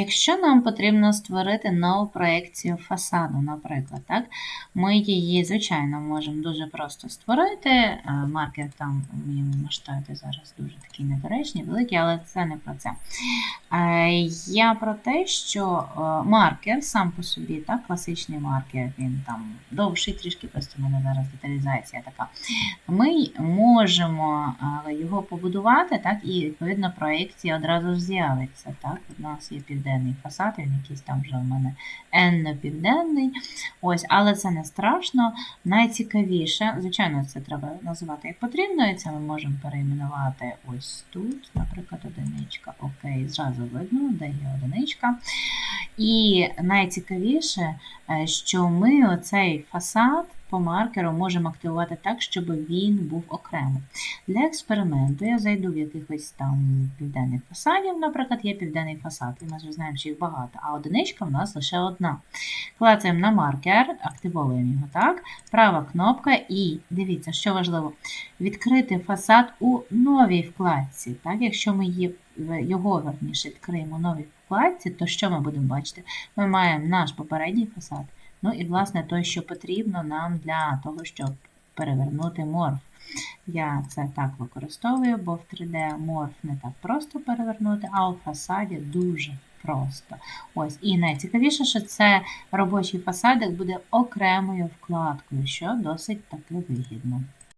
Якщо нам потрібно створити нову проекцію фасаду, наприклад, так, ми її, звичайно, можемо дуже просто створити. Е, Маркер там в моєму масштабі зараз дуже такий недоречний, великий, але це не про це. Е, Я про те, що е, маркер сам по собі, так, класичний маркер, він там довший трішки, просто в мене зараз деталізація така. Ми можемо його побудувати, так, і відповідно проекція одразу ж з'явиться. Так? У нас є південний фасад, він якийсь там вже в менеенно-південний. Ось, але це не страшно. Найцікавіше, звичайно, це треба називати як потрібно, і це ми можемо перейменувати ось тут, наприклад, одиничка. Окей, зразу видно, де є одиничка. І найцікавіше, е, що ми оцей фасад по маркеру можемо активувати так, щоб він був окремо. Для експерименту я зайду в якихось там південних фасадів, наприклад, є південний фасад, і ми вже знаємо, що їх багато, а одиничка в нас лише одна. Клацаємо на маркер, активовуємо його так. Права кнопка, і дивіться, що важливо, відкрити фасад у новій вкладці. Так? Якщо ми її, його верніше відкриємо у новій вкладці, то що ми будемо бачити? Ми маємо наш попередній фасад. Ну і, власне, те, що потрібно нам для того, щоб перевернути морф. Я це так використовую, бо в 3D морф не так просто перевернути, а у фасаді дуже просто. Ось, І найцікавіше, що це робочий фасадик буде окремою вкладкою, що досить таки вигідно.